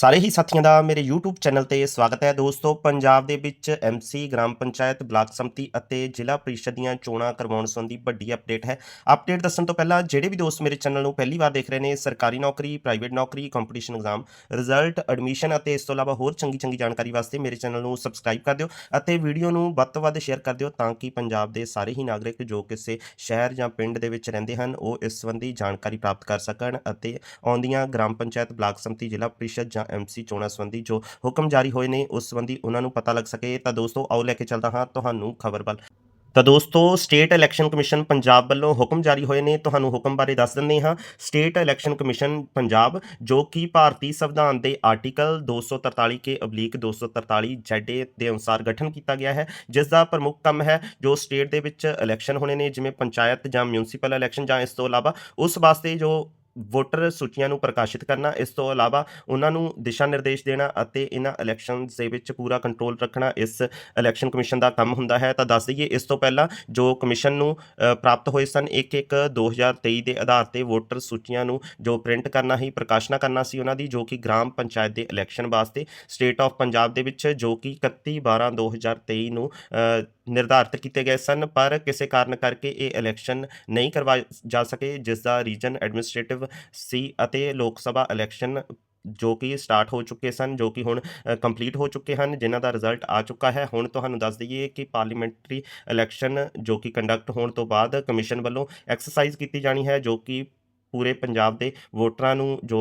ਸਾਰੇ ਹੀ ਸਾਥੀਆਂ ਦਾ ਮੇਰੇ YouTube ਚੈਨਲ ਤੇ ਸਵਾਗਤ ਹੈ। ਦੋਸਤੋ, ਪੰਜਾਬ ਦੇ ਵਿੱਚ MC ਗ੍ਰਾਮ ਪੰਚਾਇਤ ਬਲਾਕ ਸੰਮਤੀ ਅਤੇ ਜ਼ਿਲ੍ਹਾ ਪ੍ਰੀਸ਼ਦ ਦੀਆਂ ਚੋਣਾਂ ਕਰਵਾਉਣ ਸੰਬੰਧੀ ਵੱਡੀ ਅਪਡੇਟ ਹੈ। ਅਪਡੇਟ ਦੱਸਣ ਤੋਂ ਪਹਿਲਾਂ ਜਿਹੜੇ ਵੀ ਦੋਸਤ ਮੇਰੇ ਚੈਨਲ ਨੂੰ ਪਹਿਲੀ ਵਾਰ ਦੇਖ ਰਹੇ ਨੇ, ਸਰਕਾਰੀ ਨੌਕਰੀ ਪ੍ਰਾਈਵੇਟ ਨੌਕਰੀ ਕੰਪੀਟੀਸ਼ਨ ਐਗਜ਼ਾਮ ਰਿਜ਼ਲਟ ਐਡਮਿਸ਼ਨ ਅਤੇ ਇਸ ਤੋਂ ਇਲਾਵਾ ਹੋਰ ਚੰਗੀ ਚੰਗੀ ਜਾਣਕਾਰੀ ਵਾਸਤੇ ਮੇਰੇ ਚੈਨਲ ਨੂੰ ਸਬਸਕ੍ਰਾਈਬ ਕਰ ਦਿਓ ਅਤੇ ਵੀਡੀਓ ਨੂੰ ਵੱਧ ਤੋਂ ਵੱਧ ਸ਼ੇਅਰ ਕਰ ਦਿਓ ਤਾਂ ਕਿ ਪੰਜਾਬ ਦੇ ਸਾਰੇ ਹੀ ਨਾਗਰਿਕ ਜੋ ਕਿਸੇ ਸ਼ਹਿਰ ਜਾਂ ਪਿੰਡ ਦੇ ਵਿੱਚ ਰਹਿੰਦੇ ਹਨ, ਉਹ ਇਸ ਸੰਬੰਧੀ ਜਾਣਕਾਰੀ ਪ੍ਰਾਪਤ ਕਰ ਸਕਣ ਅਤੇ ਆਉਂਦੀਆਂ ਗ੍ਰਾਮ ਪੰਚਾਇਤ ਬਲਾਕ ਸੰਮਤੀ, ਜ਼ਿਲ੍ਹਾ ਪ੍ਰੀਸ਼ਦ ਜਾਂ ਐਮਸੀ ਚੋਣਾਂ ਸੰਬੰਧੀ ਜੋ ਹੁਕਮ ਜਾਰੀ ਹੋਏ ਨੇ, ਉਸ ਸੰਬੰਧੀ ਉਹਨਾਂ ਨੂੰ ਪਤਾ ਲੱਗ ਸਕੇ। ਤਾਂ ਦੋਸਤੋ, ਆਓ ਲੈ ਕੇ ਚੱਲਦਾ ਹਾਂ ਤੁਹਾਨੂੰ ਖਬਰ ਵੱਲ। ਤਾਂ ਦੋਸਤੋ, ਸਟੇਟ ਇਲੈਕਸ਼ਨ ਕਮਿਸ਼ਨ ਪੰਜਾਬ ਵੱਲੋਂ ਹੁਕਮ ਜਾਰੀ ਹੋਏ ਨੇ। ਤੁਹਾਨੂੰ ਹੁਕਮ ਬਾਰੇ ਦੱਸ ਦਿੰਦੇ ਹਾਂ। ਸਟੇਟ ਇਲੈਕਸ਼ਨ ਕਮਿਸ਼ਨ ਪੰਜਾਬ, ਜੋ ਕਿ ਭਾਰਤੀ ਸੰਵਿਧਾਨ ਦੇ ਆਰਟੀਕਲ 243 ਕੇ ਅਬਲੀਕ 243 ਜੈਡੇ ਦੇ ਅਨੁਸਾਰ ਗਠਨ ਕੀਤਾ ਗਿਆ ਹੈ, ਜਿਸ ਦਾ ਪ੍ਰਮੁੱਖ ਕੰਮ ਹੈ ਜੋ ਸਟੇਟ ਦੇ ਵਿੱਚ ਇਲੈਕਸ਼ਨ ਹੋਣੇ ਨੇ, ਜਿਵੇਂ ਪੰਚਾਇਤ ਜਾਂ ਮਿਊਨਿਸਪਲ ਇਲੈਕਸ਼ਨ ਜਾਂ ਇਸ ਤੋਂ ਇਲਾਵਾ ਉਸ ਵਾਸਤੇ ਜੋ ਵੋਟਰ ਸੂਚੀਆਂ ਨੂੰ ਪ੍ਰਕਾਸ਼ਿਤ ਕਰਨਾ, ਇਸ ਤੋਂ ਇਲਾਵਾ ਉਹਨਾਂ ਨੂੰ ਦਿਸ਼ਾ ਨਿਰਦੇਸ਼ ਦੇਣਾ ਅਤੇ ਇਹਨਾਂ ਇਲੈਕਸ਼ਨਸ ਦੇ ਵਿੱਚ ਪੂਰਾ ਕੰਟਰੋਲ ਰੱਖਣਾ, ਇਸ ਇਲੈਕਸ਼ਨ ਕਮਿਸ਼ਨ ਦਾ ਕੰਮ ਹੁੰਦਾ ਹੈ। ਤਾਂ ਦੱਸ ਦਈਏ, ਇਸ ਤੋਂ ਪਹਿਲਾਂ ਜੋ ਕਮਿਸ਼ਨ ਨੂੰ ਪ੍ਰਾਪਤ ਹੋਏ ਸਨ 1-1 2023 ਦੇ ਆਧਾਰ ਤੇ ਵੋਟਰ ਸੂਚੀਆਂ ਨੂੰ ਜੋ ਪ੍ਰਿੰਟ ਕਰਨਾ ਹੀ ਪ੍ਰਕਾਸ਼ਨਾ ਕਰਨਾ ਸੀ ਉਹਨਾਂ ਦੀ, ਜੋ ਕਿ ਗ੍ਰਾਮ ਪੰਚਾਇਤ ਦੇ ਇਲੈਕਸ਼ਨ ਵਾਸਤੇ ਸਟੇਟ ਆਫ ਪੰਜਾਬ ਦੇ ਵਿੱਚ ਜੋ ਕਿ 31/12/2023 ਨੂੰ ਨਿਰਧਾਰਤ ਕੀਤੇ ਗਏ ਸਨ। ਪਰ ਕਿਸੇ ਕਾਰਨ ਕਰਕੇ ਇਹ ਇਲੈਕਸ਼ਨ ਨਹੀਂ ਕਰਵਾ ਜਾ ਸਕੇ, ਜਿਸ ਦਾ ਰੀਜਨ ਐਡਮਿਨਿਸਟ੍ਰੇਟਿਵ ਸੀ ਅਤੇ ਲੋਕ ਸਭਾ ਇਲੈਕਸ਼ਨ ਜੋ ਕਿ ਸਟਾਰਟ ਹੋ ਚੁੱਕੇ ਸਨ, ਜੋ ਕਿ ਹੁਣ ਕੰਪਲੀਟ ਹੋ ਚੁੱਕੇ ਹਨ, ਜਿਨ੍ਹਾਂ ਦਾ ਰਿਜ਼ਲਟ ਆ ਚੁੱਕਾ ਹੈ। ਹੁਣ ਤੁਹਾਨੂੰ ਦੱਸ ਦਈਏ ਕਿ ਪਾਰਲੀਮੈਂਟਰੀ ਇਲੈਕਸ਼ਨ ਜੋ ਕਿ ਕੰਡਕਟ ਹੋਣ ਤੋਂ ਬਾਅਦ ਕਮਿਸ਼ਨ ਵੱਲੋਂ ਐਕਸਰਸਾਈਜ਼ ਕੀਤੀ ਜਾਣੀ ਹੈ, ਜੋ ਕਿ ਪੂਰੇ ਪੰਜਾਬ ਦੇ ਵੋਟਰਾਂ ਨੂੰ ਜੋ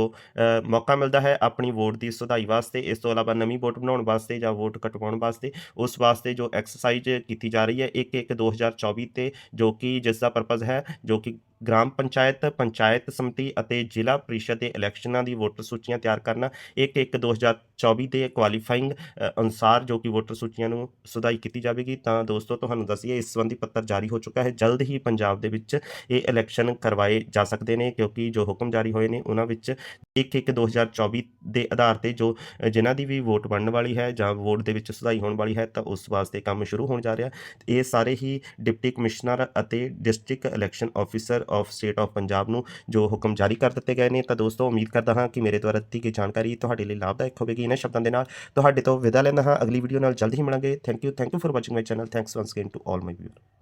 ਮੌਕਾ ਮਿਲਦਾ ਹੈ ਆਪਣੀ ਵੋਟ ਦੀ ਸੁਧਾਈ ਵਾਸਤੇ, ਇਸ ਤੋਂ ਇਲਾਵਾ ਨਵੀਂ ਵੋਟ ਬਣਾਉਣ ਵਾਸਤੇ ਜਾਂ ਵੋਟ ਕਟਵਾਉਣ ਵਾਸਤੇ, ਉਸ ਵਾਸਤੇ ਜੋ ਐਕਸਰਸਾਈਜ਼ ਕੀਤੀ ਜਾ ਰਹੀ ਹੈ 1-1 2024 ਤੇ ਜੋ ਕਿ ਜਿਸ ਦਾ ਪਰਪਸ ਹੈ, ਜੋ ਕਿ ਗ੍ਰਾਮ ਪੰਚਾਇਤ ਪੰਚਾਇਤ ਸਮਿਤੀ ਅਤੇ ਜ਼ਿਲ੍ਹਾ ਪ੍ਰੀਸ਼ਦ ਦੇ ਇਲੈਕਸ਼ਨਾਂ ਦੀ ਵੋਟਰ ਸੂਚੀਆਂ ਤਿਆਰ ਕਰਨਾ। 1-1 2024 ਦੇ ਕੁਆਲੀਫਾਈਂਗ ਅਨੁਸਾਰ ਜੋ ਕਿ ਵੋਟਰ ਸੂਚੀਆਂ ਨੂੰ ਸੁਧਾਈ ਕੀਤੀ ਜਾਵੇਗੀ ਤਾਂ ਦੋਸਤੋ ਤੁਹਾਨੂੰ ਦੱਸੀਏ ਇਸ ਸੰਬੰਧੀ ਪੱਤਰ ਜਾਰੀ ਹੋ ਚੁੱਕਾ ਹੈ। ਜਲਦ ਹੀ ਪੰਜਾਬ ਦੇ ਵਿੱਚ ਇਹ ਇਲੈਕਸ਼ਨ ਕਰਵਾਏ ਜਾ ਸਕਦੇ ਨੇ ਕਿਉਂਕਿ ਜੋ ਹੁਕਮ ਜਾਰੀ ਹੋਏ ਨੇ ਉਹਨਾਂ ਵਿੱਚ 1-1 2024 ਦੇ ਆਧਾਰ ਤੇ ਜੋ ਅ, ਜਿਨ੍ਹਾਂ ਦੀ ਵੀ ਵੋਟ ਬਣਨ ਵਾਲੀ ਹੈ ਜਾਂ ਵੋਟ ਦੇ ਵਿੱਚ ਸੁਧਾਈ ਹੋਣ ਵਾਲੀ ਹੈ ਤਾਂ ਉਸ ਵਾਸਤੇ ਕੰਮ ਸ਼ੁਰੂ ਹੋਣ ਜਾ ਰਿਹਾ। ਇਹ ਸਾਰੇ ਹੀ ਡਿਪਟੀ ਕਮਿਸ਼ਨਰ ਅਤੇ district election officer of state of Punjab ਨੂੰ ਜੋ ਹੁਕਮ ਜਾਰੀ ਕਰ ਦਿੱਤੇ ਗਏ ਨੇ, ਤਾਂ ਦੋਸਤੋ ਉਮੀਦ ਕਰਦਾ ਹਾਂ ਕਿ ਮੇਰੇ ਦੁਆਰਾ ਦਿੱਤੀ ਗਈ ਜਾਣਕਾਰੀ ਤੁਹਾਡੇ ਲਈ ਲਾਭਦਾਇਕ ਹੋਵੇਗੀ। ਇਹਨਾਂ ਸ਼ਬਦਾਂ ਦੇ ਨਾਲ ਤੁਹਾਡੇ ਤੋਂ ਵਿਦਾ ਲੈਂਦਾ ਹਾਂ। ਅਗਲੀ ਵੀਡੀਓ ਨਾਲ ਜਲਦੀ ਹੀ ਮਿਲਾਂਗੇ। Thank you thank you for watching my channel thanks once again to all my viewer